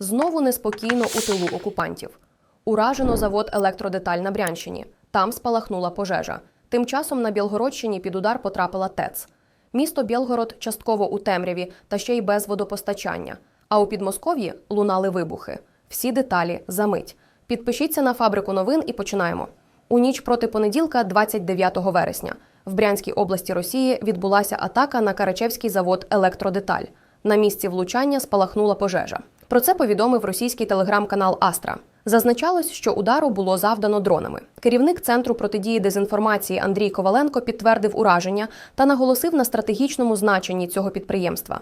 Знову неспокійно у тилу окупантів. Уражено завод електродеталь на Брянщині. Там спалахнула пожежа. Тим часом на Білгородщині під удар потрапила ТЕЦ. Місто Білгород частково у темряві та ще й без водопостачання. А у Підмосков'ї лунали вибухи. Всі деталі за мить. Підпишіться на фабрику новин і починаємо. У ніч проти понеділка, 29 вересня, в Брянській області Росії відбулася атака на Карачевський завод Електродеталь. На місці влучання спалахнула пожежа. Про це повідомив російський телеграм-канал Астра. Зазначалось, що удару було завдано дронами. Керівник центру протидії дезінформації Андрій Коваленко підтвердив ураження та наголосив на стратегічному значенні цього підприємства.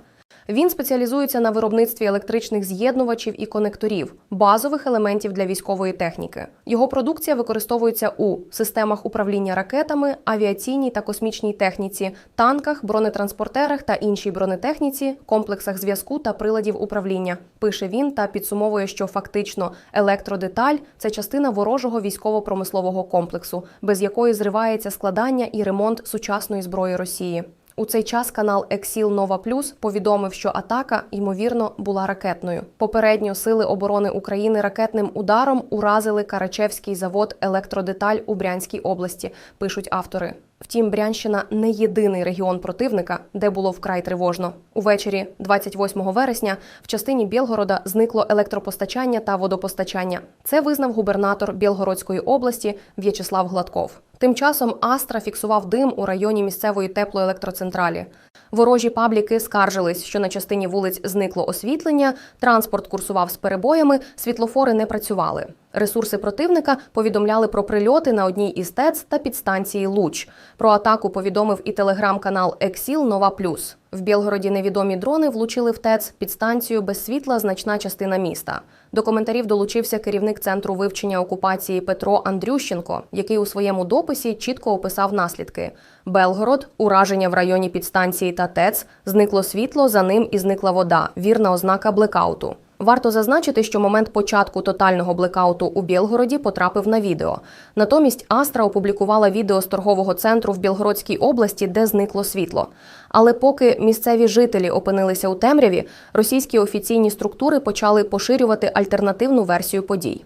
Він спеціалізується на виробництві електричних з'єднувачів і конекторів, базових елементів для військової техніки. Його продукція використовується у системах управління ракетами, авіаційній та космічній техніці, танках, бронетранспортерах та іншій бронетехніці, комплексах зв'язку та приладів управління. Пише він та підсумовує, що фактично електродеталь це частина ворожого військово-промислового комплексу, без якої зривається складання і ремонт сучасної зброї Росії. У цей час канал Ексіл Нова Плюс повідомив, що атака ймовірно була ракетною. Попередньо сили оборони України ракетним ударом уразили Карачевський завод електродеталь у Брянській області. Пишуть автори. Втім, Брянщина не єдиний регіон противника, де було вкрай тривожно. Увечері, 28 вересня, в частині Білгорода зникло електропостачання та водопостачання. Це визнав губернатор Білгородської області В'ячеслав Гладков. Тим часом Астра фіксував дим у районі місцевої теплоелектроцентралі. Ворожі пабліки скаржились, що на частині вулиць зникло освітлення, транспорт курсував з перебоями, світлофори не працювали. Ресурси противника повідомляли про прильоти на одній із ТЕЦ та підстанції Луч. Про атаку повідомив і телеграм-канал Ексіл Нова Плюс. В Білгороді невідомі дрони влучили в ТЕЦ підстанцію без світла значна частина міста. До коментарів долучився керівник центру вивчення окупації Петро Андрющенко, який у своєму дописі чітко описав наслідки: Белгород, ураження в районі підстанції та ТЕЦ, зникло світло, за ним і зникла вода. Вірна ознака блекауту. Варто зазначити, що момент початку тотального блекауту у Білгороді потрапив на відео. Натомість Астра опублікувала відео з торгового центру в Білгородській області, де зникло світло. Але поки місцеві жителі опинилися у темряві, російські офіційні структури почали поширювати альтернативну версію подій.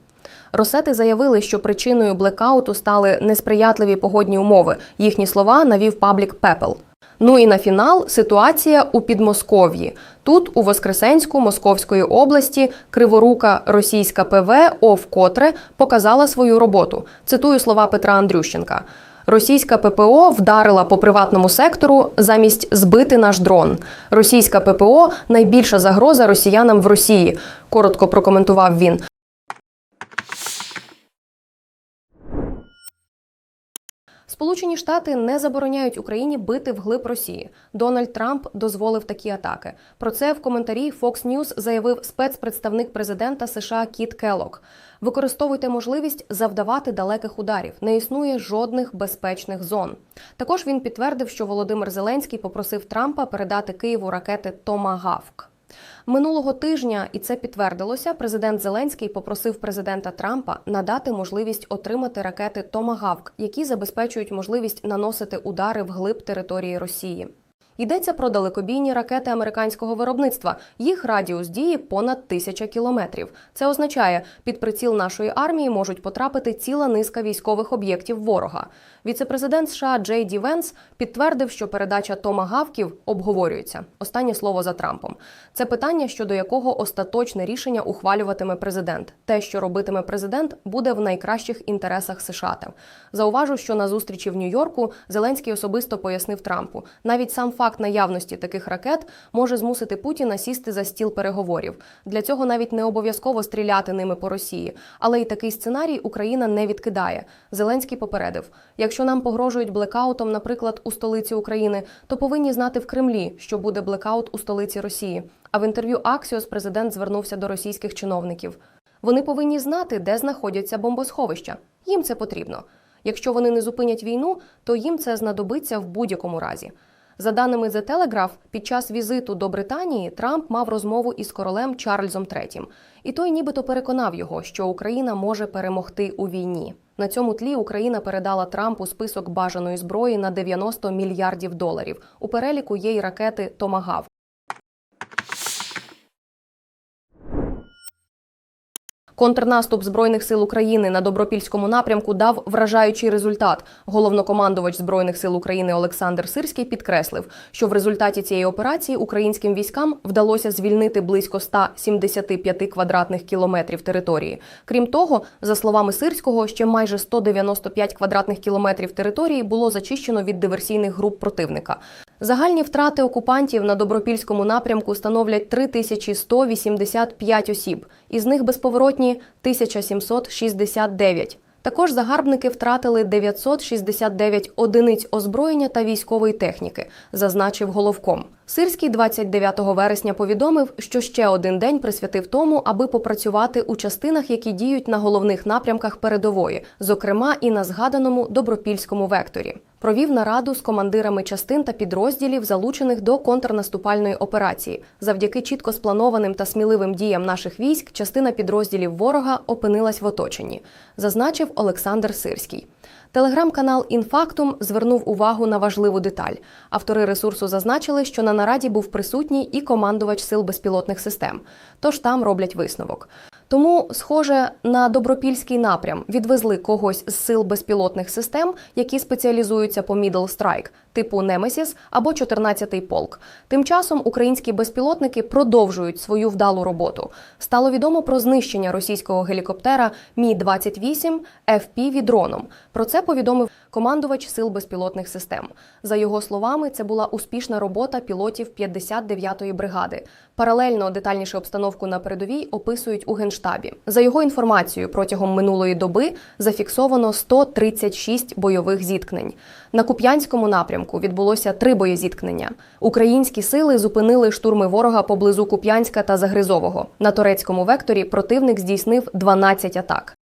Росети заявили, що причиною блекауту стали несприятливі погодні умови. Їхні слова навів паблік Пепел. Ну і на фінал ситуація у Підмосков'ї. Тут, у Воскресенську Московської області, криворука російська ПВ О вкотре показала свою роботу. Цитую слова Петра Андрющенка. Російська ППО вдарила по приватному сектору замість збити наш дрон. Російська ППО найбільша загроза росіянам в Росії. Коротко прокоментував він. Сполучені Штати не забороняють Україні бити вглиб Росії. Дональд Трамп дозволив такі атаки. Про це в коментарі Fox News заявив спецпредставник президента США Кіт Келлок. Використовуйте можливість завдавати далеких ударів. Не існує жодних безпечних зон. Також він підтвердив, що Володимир Зеленський попросив Трампа передати Києву ракети Томагавк. Минулого тижня, і це підтвердилося, президент Зеленський попросив президента Трампа надати можливість отримати ракети Томагавк, які забезпечують можливість наносити удари вглиб території Росії. Йдеться про далекобійні ракети американського виробництва. Їх радіус дії понад тисяча кілометрів. Це означає, під приціл нашої армії можуть потрапити ціла низка військових об'єктів ворога. Віцепрезидент США Джей Ді Венс підтвердив, що передача томагавків обговорюється. Останнє слово за Трампом. Це питання, щодо якого остаточне рішення ухвалюватиме президент. Те, що робитиме президент, буде в найкращих інтересах США. Зауважу, що на зустрічі в Нью-Йорку Зеленський особисто пояснив Трампу. Навіть сам факт наявності таких ракет може змусити Путіна сісти за стіл переговорів. Для цього навіть не обов'язково стріляти ними по Росії. Але й такий сценарій Україна не відкидає. Зеленський попередив: якщо нам погрожують блекаутом, наприклад, у столиці України, то повинні знати в Кремлі, що буде блекаут у столиці Росії. А в інтерв'ю Аксіос президент звернувся до російських чиновників. Вони повинні знати, де знаходяться бомбосховища. Їм це потрібно. Якщо вони не зупинять війну, то їм це знадобиться в будь-якому разі. За даними The Telegraph, під час візиту до Британії Трамп мав розмову із королем Чарльзом III. І той нібито переконав його, що Україна може перемогти у війні. На цьому тлі Україна передала Трампу список бажаної зброї на 90 мільярдів доларів. У переліку є й ракети Томагав. Контрнаступ збройних сил України на добропільському напрямку дав вражаючий результат. Головнокомандувач збройних сил України Олександр Сирський підкреслив, що в результаті цієї операції українським військам вдалося звільнити близько 175 квадратних кілометрів території. Крім того, за словами Сирського, ще майже 195 квадратних кілометрів території було зачищено від диверсійних груп противника. Загальні втрати окупантів на добропільському напрямку становлять 3185 осіб, із них безповоротні 1769. Також загарбники втратили 969 одиниць озброєння та військової техніки, зазначив головком. Сирський 29 вересня повідомив, що ще один день присвятив тому, аби попрацювати у частинах, які діють на головних напрямках передової, зокрема і на згаданому добропільському векторі. Провів нараду з командирами частин та підрозділів, залучених до контрнаступальної операції. Завдяки чітко спланованим та сміливим діям наших військ, частина підрозділів ворога опинилась в оточенні, зазначив Олександр Сирський. Телеграм-канал Інфактум звернув увагу на важливу деталь. Автори ресурсу зазначили, що на нараді був присутній і командувач сил безпілотних систем. Тож там роблять висновок. Тому, схоже, на добропільський напрям відвезли когось з сил безпілотних систем, які спеціалізуються по Middle Strike, типу Немесіс або 14-й полк. Тим часом українські безпілотники продовжують свою вдалу роботу. Стало відомо про знищення російського гелікоптера Мі 28 FPV дроном. Про це повідомив командувач сил безпілотних систем. За його словами, це була успішна робота пілотів 59-ї бригади. Паралельно детальніше обстановку на передовій описують у генштабі. За його інформацією, протягом минулої доби зафіксовано 136 бойових зіткнень. На Куп'янському напрямку відбулося три боєзіткнення. Українські сили зупинили штурми ворога поблизу Куп'янська та Загризового. На турецькому векторі противник здійснив 12 атак.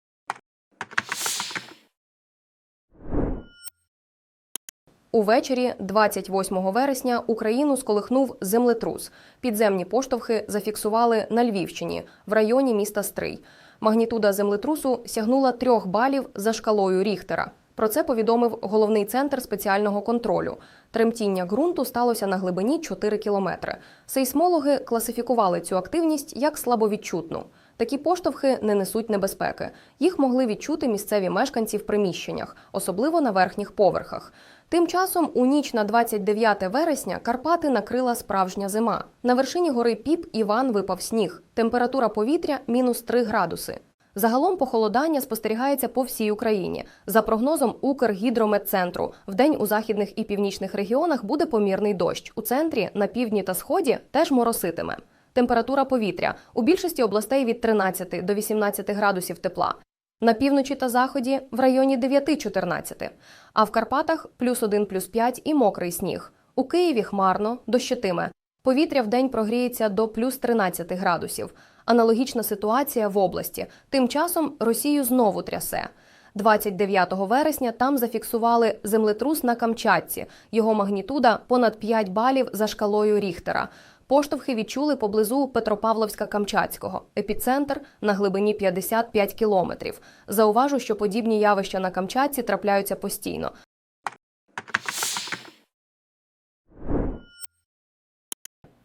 Увечері 28 вересня Україну сколихнув землетрус. Підземні поштовхи зафіксували на Львівщині в районі міста Стрий. Магнітуда землетрусу сягнула трьох балів за шкалою Ріхтера. Про це повідомив головний центр спеціального контролю. Тремтіння ґрунту сталося на глибині 4 кілометри. Сейсмологи класифікували цю активність як слабовідчутну. Такі поштовхи не несуть небезпеки. Їх могли відчути місцеві мешканці в приміщеннях, особливо на верхніх поверхах. Тим часом у ніч на 29 вересня Карпати накрила справжня зима. На вершині гори Піп Іван випав сніг. Температура повітря мінус 3 градуси. Загалом похолодання спостерігається по всій Україні. За прогнозом Укргідрометцентру, вдень у західних і північних регіонах буде помірний дощ. У центрі, на півдні та сході теж мороситиме. Температура повітря у більшості областей від 13 до 18 градусів тепла. На півночі та заході в районі 9-14, а в Карпатах плюс 1, плюс 5 і мокрий сніг. У Києві хмарно, дощитиме. Повітря вдень прогріється до плюс 13 градусів. Аналогічна ситуація в області. Тим часом Росію знову трясе. 29 вересня там зафіксували землетрус на Камчатці. Його магнітуда понад 5 балів за шкалою Ріхтера. Поштовхи відчули поблизу Петропавловська-Камчатського. Епіцентр на глибині 55 кілометрів. Зауважу, що подібні явища на Камчатці трапляються постійно.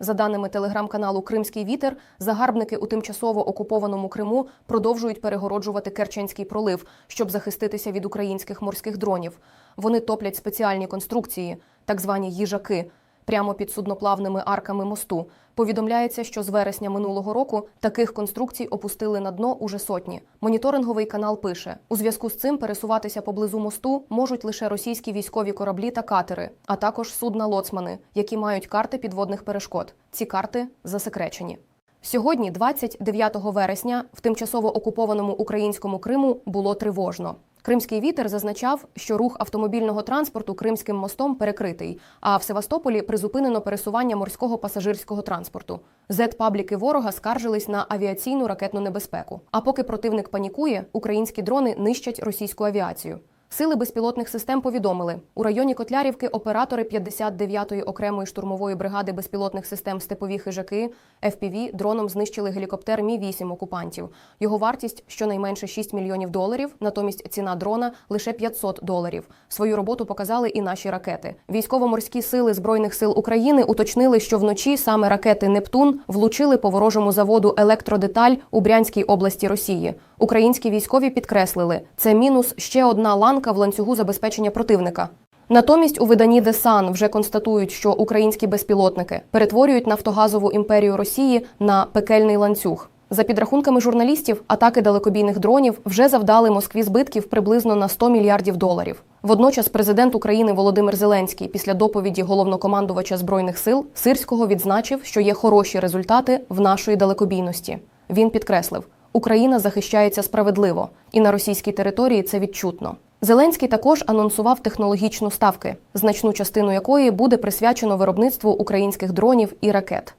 За даними телеграм-каналу Кримський вітер, загарбники у тимчасово окупованому Криму продовжують перегороджувати Керченський пролив, щоб захиститися від українських морських дронів. Вони топлять спеціальні конструкції, так звані їжаки, прямо під судноплавними арками мосту. Повідомляється, що з вересня минулого року таких конструкцій опустили на дно уже сотні. Моніторинговий канал пише: у зв'язку з цим пересуватися поблизу мосту можуть лише російські військові кораблі та катери, а також судна лоцмани, які мають карти підводних перешкод. Ці карти засекречені. Сьогодні, 29 вересня, в тимчасово окупованому українському Криму було тривожно. Кримський вітер зазначав, що рух автомобільного транспорту Кримським мостом перекритий, а в Севастополі призупинено пересування морського пасажирського транспорту. Зет-пабліки ворога скаржились на авіаційну ракетну небезпеку. А поки противник панікує, українські дрони нищать російську авіацію. Сили безпілотних систем повідомили, у районі Котлярівки оператори 59-ї окремої штурмової бригади безпілотних систем степові хижаки FPV дроном знищили гелікоптер Мі 8 окупантів. Його вартість щонайменше 6 мільйонів доларів. Натомість ціна дрона лише 500 доларів. Свою роботу показали і наші ракети. Військово-морські сили збройних сил України уточнили, що вночі саме ракети Нептун влучили по ворожому заводу електродеталь у Брянській області Росії. Українські військові підкреслили, це мінус ще одна ланка в ланцюгу забезпечення противника. Натомість у виданні The Sun вже констатують, що українські безпілотники перетворюють нафтогазову імперію Росії на пекельний ланцюг. За підрахунками журналістів, атаки далекобійних дронів вже завдали Москві збитків приблизно на 100 мільярдів доларів. Водночас президент України Володимир Зеленський після доповіді головнокомандувача збройних сил Сирського відзначив, що є хороші результати в нашої далекобійності. Він підкреслив, Україна захищається справедливо, і на російській території це відчутно. Зеленський також анонсував технологічну ставки, значну частину якої буде присвячено виробництву українських дронів і ракет.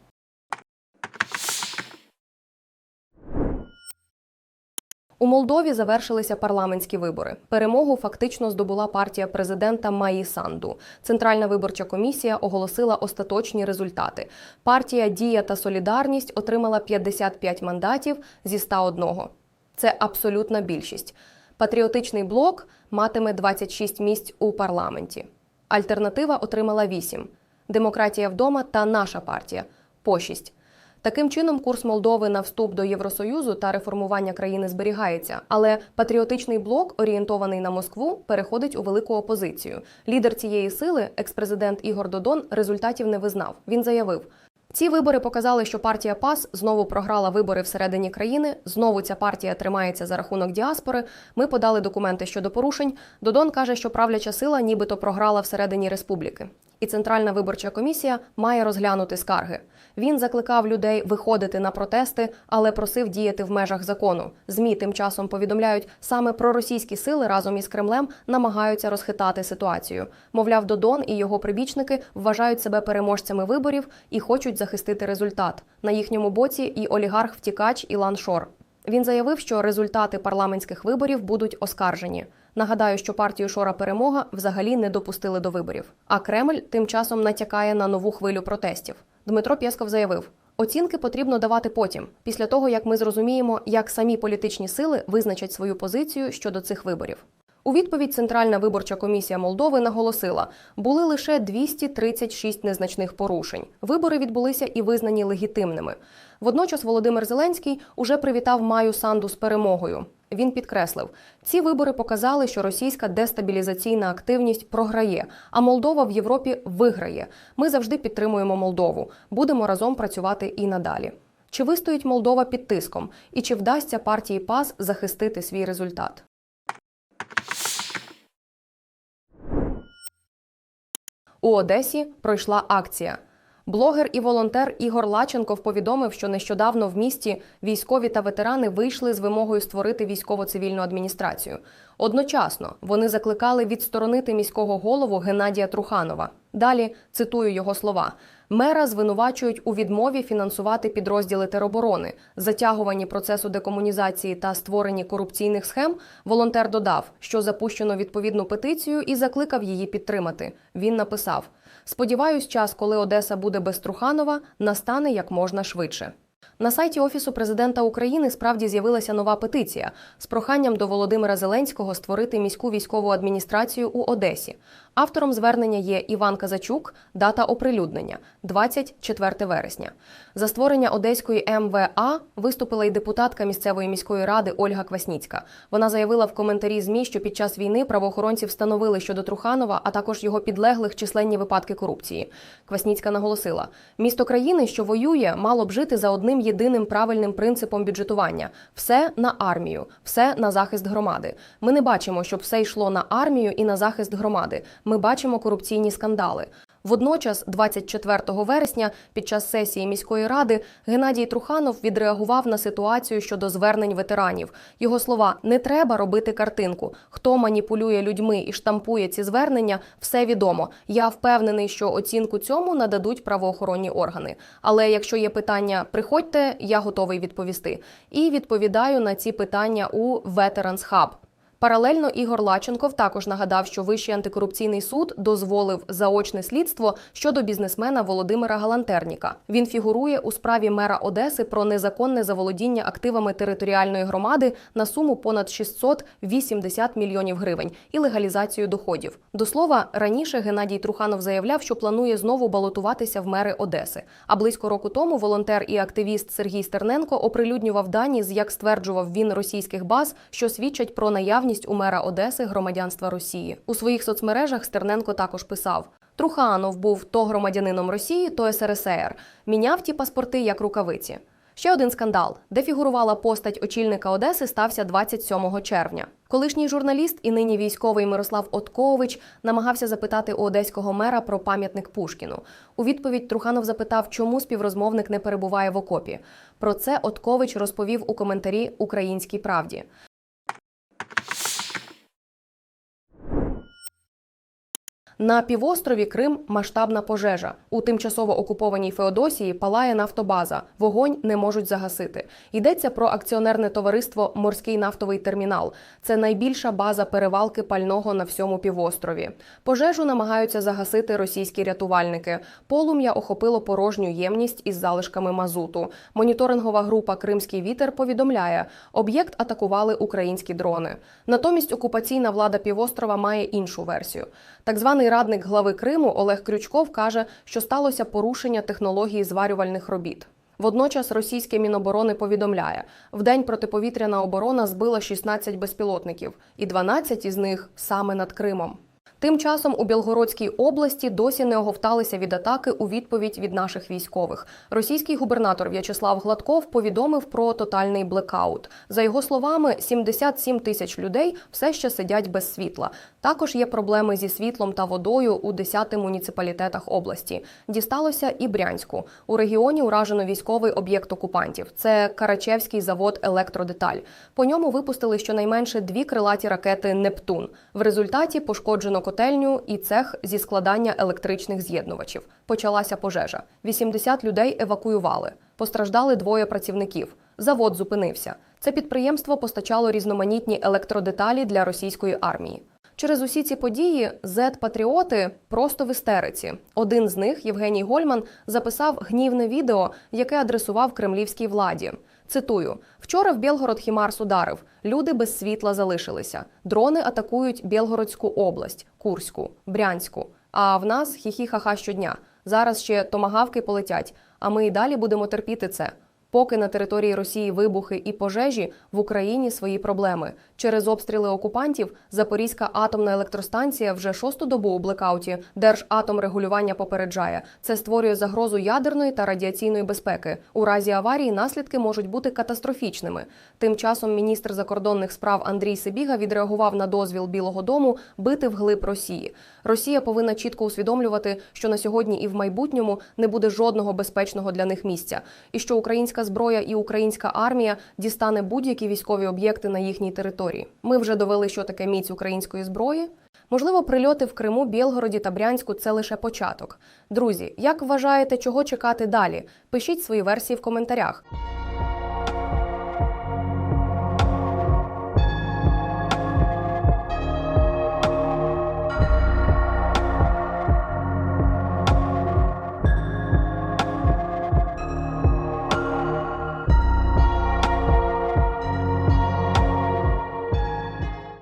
У Молдові завершилися парламентські вибори. Перемогу фактично здобула партія президента Маї Санду. Центральна виборча комісія оголосила остаточні результати. Партія Дія та Солідарність отримала 55 мандатів зі 101. Це абсолютна більшість. Патріотичний блок матиме 26 місць у парламенті. Альтернатива отримала 8. Демократія вдома та наша партія по 6. Таким чином, курс Молдови на вступ до Євросоюзу та реформування країни зберігається. Але патріотичний блок, орієнтований на Москву, переходить у велику опозицію. Лідер цієї сили, експрезидент Ігор Додон, результатів не визнав. Він заявив. Ці вибори показали, що партія ПАС знову програла вибори всередині країни. Знову ця партія тримається за рахунок діаспори. Ми подали документи щодо порушень. Додон каже, що правляча сила нібито програла всередині республіки. І Центральна виборча комісія має розглянути скарги. Він закликав людей виходити на протести, але просив діяти в межах закону. Змі тим часом повідомляють, саме проросійські сили разом із Кремлем намагаються розхитати ситуацію. Мовляв, Додон і його прибічники вважають себе переможцями виборів і хочуть захистити результат. На їхньому боці і олігарх-втікач Ілан Шор. Він заявив, що результати парламентських виборів будуть оскаржені. Нагадаю, що партію Шора Перемога взагалі не допустили до виборів. А Кремль тим часом натякає на нову хвилю протестів. Дмитро Пєсков заявив: оцінки потрібно давати потім, після того як ми зрозуміємо, як самі політичні сили визначать свою позицію щодо цих виборів. У відповідь Центральна виборча комісія Молдови наголосила, були лише 236 незначних порушень. Вибори відбулися і визнані легітимними. Водночас Володимир Зеленський уже привітав Маю Санду з перемогою. Він підкреслив, ці вибори показали, що російська дестабілізаційна активність програє, а Молдова в Європі виграє. Ми завжди підтримуємо Молдову. Будемо разом працювати і надалі. Чи вистоїть Молдова під тиском, і чи вдасться партії ПАС захистити свій результат? У Одесі пройшла акція. Блогер і волонтер Ігор Лаченков повідомив, що нещодавно в місті військові та ветерани вийшли з вимогою створити військово-цивільну адміністрацію. Одночасно вони закликали відсторонити міського голову Геннадія Труханова. Далі цитую його слова: мера звинувачують у відмові фінансувати підрозділи тероборони, затягуванні процесу декомунізації та створенні корупційних схем. Волонтер додав, що запущено відповідну петицію і закликав її підтримати. Він написав: Сподіваюсь, час, коли Одеса буде без Труханова, настане як можна швидше. На сайті Офісу президента України справді з'явилася нова петиція з проханням до Володимира Зеленського створити міську військову адміністрацію у Одесі. Автором звернення є Іван Казачук, дата оприлюднення 24 вересня. За створення одеської МВА виступила й депутатка місцевої міської ради Ольга Квасніцька. Вона заявила в коментарі ЗМІ, що під час війни правоохоронці встановили щодо Труханова, а також його підлеглих численні випадки корупції. Квасніцька наголосила: місто країни, що воює, мало б жити за одним єдиним правильним принципом бюджетування: все на армію, все на захист громади. Ми не бачимо, щоб все йшло на армію і на захист громади. Ми бачимо корупційні скандали. Водночас, 24 вересня, під час сесії міської ради, Геннадій Труханов відреагував на ситуацію щодо звернень ветеранів. Його слова не треба робити картинку. Хто маніпулює людьми і штампує ці звернення, все відомо. Я впевнений, що оцінку цьому нададуть правоохоронні органи. Але якщо є питання, приходьте, я готовий відповісти. І відповідаю на ці питання у Veterans Hub. Паралельно Ігор Лаченков також нагадав, що Вищий антикорупційний суд дозволив заочне слідство щодо бізнесмена Володимира Галантерніка. Він фігурує у справі мера Одеси про незаконне заволодіння активами територіальної громади на суму понад 680 мільйонів гривень і легалізацію доходів. До слова, раніше Геннадій Труханов заявляв, що планує знову балотуватися в мери Одеси. А близько року тому волонтер і активіст Сергій Стерненко оприлюднював дані з, як стверджував він, російських баз, що свідчать про наявність у мера Одеси громадянства Росії. У своїх соцмережах Стерненко також писав. Труханов був то громадянином Росії, то СРСР. Міняв ті паспорти як рукавиці. Ще один скандал, де фігурувала постать очільника Одеси, стався 27 червня. Колишній журналіст і нині військовий Мирослав Откович намагався запитати у одеського мера про пам'ятник Пушкіну. У відповідь Труханов запитав, чому співрозмовник не перебуває в окопі. Про це Откович розповів у коментарі Українській правді. На півострові Крим масштабна пожежа. У тимчасово окупованій Феодосії палає нафтобаза. Вогонь не можуть загасити. Йдеться про акціонерне товариство Морський нафтовий термінал. Це найбільша база перевалки пального на всьому півострові. Пожежу намагаються загасити російські рятувальники. Полум'я охопило порожню ємність із залишками мазуту. Моніторингова група Кримський вітер повідомляє, об'єкт атакували українські дрони. Натомість окупаційна влада півострова має іншу версію. Так званий радник глави Криму Олег Крючков каже, що сталося порушення технології зварювальних робіт. Водночас російське міноборони повідомляє, в день протиповітряна оборона збила 16 безпілотників, і 12 із них саме над Кримом. Тим часом у Білгородській області досі не оговталися від атаки у відповідь від наших військових. Російський губернатор В'ячеслав Гладков повідомив про тотальний блекаут. За його словами, 77 тисяч людей все ще сидять без світла. Також є проблеми зі світлом та водою у 10 муніципалітетах області. Дісталося і Брянську. У регіоні уражено військовий об'єкт окупантів. Це Карачевський завод Електродеталь. По ньому випустили щонайменше дві крилаті ракети Нептун. В результаті пошкоджено котельню і цех зі складання електричних з'єднувачів. Почалася пожежа. 80 людей евакуювали. Постраждали двоє працівників. Завод зупинився. Це підприємство постачало різноманітні електродеталі для російської армії. Через усі ці події зет-патріоти просто в істериці. Один з них, Євгеній Гольман, записав гнівне відео, яке адресував кремлівській владі. Цитую: вчора в Білгород Хімарс ударив. Люди без світла залишилися. Дрони атакують Білгородську область, Курську, Брянську. А в нас хі-хі-ха-ха щодня. Зараз ще томагавки полетять. А ми і далі будемо терпіти це. Поки на території Росії вибухи і пожежі в Україні свої проблеми. Через обстріли окупантів Запорізька атомна електростанція вже шосту добу у блекауті. Держатомрегулювання попереджає. Це створює загрозу ядерної та радіаційної безпеки. У разі аварії наслідки можуть бути катастрофічними. Тим часом міністр закордонних справ Андрій Сибіга відреагував на дозвіл Білого Дому бити вглиб Росії. Росія повинна чітко усвідомлювати, що на сьогодні і в майбутньому не буде жодного безпечного для них місця, і що українська зброя і українська армія дістане будь-які військові об'єкти на їхній території. Ми вже довели, що таке міць української зброї. Можливо, прильоти в Криму, Білгороді та Брянську це лише початок. Друзі, як вважаєте, чого чекати далі? Пишіть свої версії в коментарях.